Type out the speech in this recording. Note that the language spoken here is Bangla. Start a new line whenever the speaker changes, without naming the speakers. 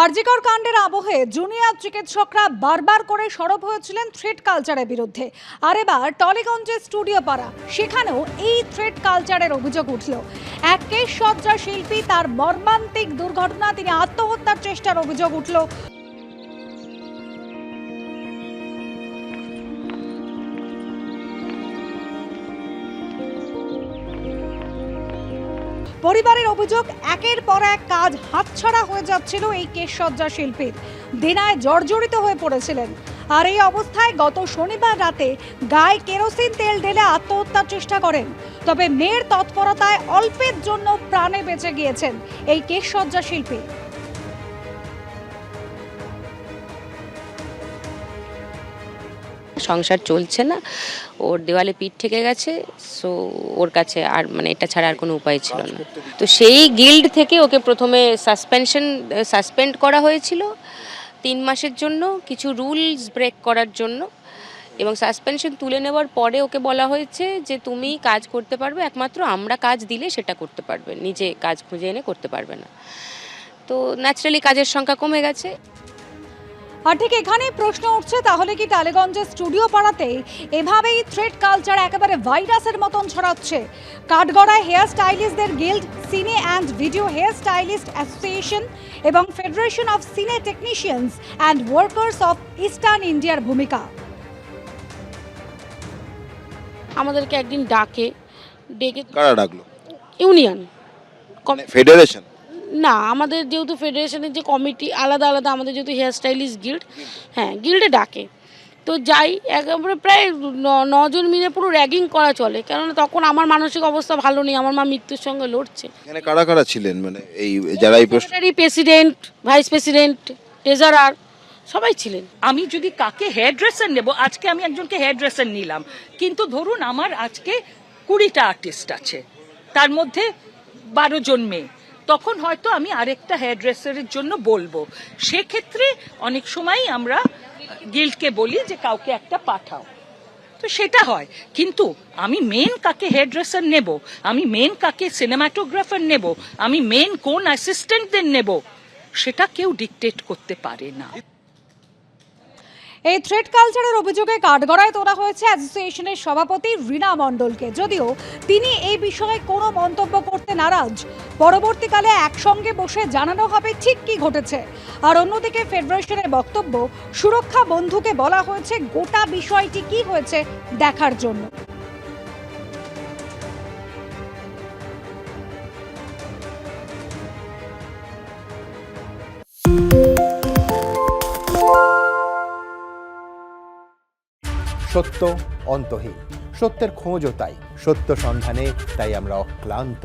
আরজিকর কাণ্ডের আবহে জুনিয়র চিকিৎসকরা বারবার করে সরব হয়েছিলেন থ্রেড কালচারের বিরুদ্ধে। আর এবার টলিগঞ্জের স্টুডিও পাড়া, সেখানেও এই থ্রেড কালচারের অভিযোগ উঠল। এক সজ্জা শিল্পী তার মর্মান্তিক দুর্ঘটনা, তিনি আত্মহত্যার চেষ্টার অভিযোগ উঠল। পরিবারের অভিযোগ, একের পর এক কাজ হাতছাড়া হয়ে যাচ্ছিল এই কেশসজ্জা শিল্পীর দিনায় জর্জরিত হয়ে পড়েছিলেন। আর এই অবস্থায় গত শনিবার রাতে গায়ে কেরোসিন তেল ঢেলে আত্মহত্যার চেষ্টা করেন। তবে মেয়ের তৎপরতায় অল্পের জন্য প্রাণে বেঁচে গিয়েছেন এই কেশসজ্জা শিল্পী।
সংসার চলছে না। ওর দেওয়ালে পিঠ থেকে গেছে সো ওর কাছে আর মানে এটা ছাড়া আর কোনো উপায় ছিল না। তো সেই গিল্ড থেকে ওকে প্রথমে সাসপেনশন সাসপেন্ড করা হয়েছিল তিন মাসের জন্য, কিছু রুলস ব্রেক করার জন্য। এবং সাসপেনশন তুলে নেওয়ার পরে ওকে বলা হয়েছে যে, তুমি কাজ করতে পারবে, একমাত্র আমরা কাজ দিলে সেটা করতে পারবে। নিজে কাজ খুঁজে এনে করতে পারবে না। তো ন্যাচারালি কাজের সংখ্যা কমে গেছে।
আর ঠিক এখানেই প্রশ্ন উঠছে তাহলে কি টালিগঞ্জের স্টুডিও পাড়াতে এভাবেই থ্রেড কালচার একেবারে ভাইরাসের মতন ছড়াচ্ছে? কাঠগড়ায় hair স্টাইলিস্টদের guild cine and video hair stylist association এবং federation of cine technicians and workers of eastern ইন্ডিয়ার ভূমিকা।
আমাদেরকে একদিন ডাকে ডেকে
কারা ডাকলো?
ইউনিয়ন কম-
ফেডারেশন
না আমাদের যেহেতু ফেডারেশনের যে কমিটি আলাদা আলাদা আমাদের যেহেতু হেয়ার স্টাইলিস্ট গিল্ড হ্যাঁ গিল্ডে ডাকে। তো যাই একেবারে প্রায় ন- নজন মিলে পুরো র্যাগিং করা চলে কেননা তখন আমার মানসিক অবস্থা ভালো নেই আমার মা মৃত্যুর সঙ্গে লড়ছে।
এখানে কারা কারা ছিলেন? মানে এই যারা এই
প্রেসিডেন্ট ভাইস প্রেসিডেন্ট ট্রেজারার সবাই ছিলেন।
আমি যদি কাকে হেয়ার ড্রেসার নেব আজকে আমি একজনকে হেয়ার ড্রেসার নিলাম। কিন্তু ধরুন আমার আজকে কুড়িটা আর্টিস্ট আছে তার মধ্যে বারো জন মেয়ে। তখন হয়তো আমি আরেকটা হেয়ার জন্য বলব। সেক্ষেত্রে অনেক সময় আমরা গিল্ডকে বলি যে, কাউকে একটা পাঠাও। তো সেটা হয়। কিন্তু আমি মেন কাকে হেয়ার ড্রেসার নেব? আমি মেন কাকে সিনেমাটোগ্রাফার নেব? আমি মেন কোন অ্যাসিস্ট্যান্টদের নেব? সেটা কেউ ডিকটেট করতে পারে না।
এই থ্রেড কালচারের অভিযোগে কাঠগড়ায় তোলা হয়েছে অ্যাসোসিয়েশনের সভাপতি রীনা মণ্ডলকে। যদিও তিনি এই বিষয়ে কোনো মন্তব্য করতে নারাজ। পরবর্তীকালে একসঙ্গে বসে জানানো হবে ঠিক কি ঘটেছে। আর অন্যদিকে ফেডারেশনের বক্তব্য, সুরক্ষা বন্ধুকে বলা হয়েছে গোটা বিষয়টি কি হয়েছে দেখার জন্য।
সত্য অন্তহীন। সত্যের খোঁজও তাই। সত্য সন্ধানে তাই আমরা অক্লান্ত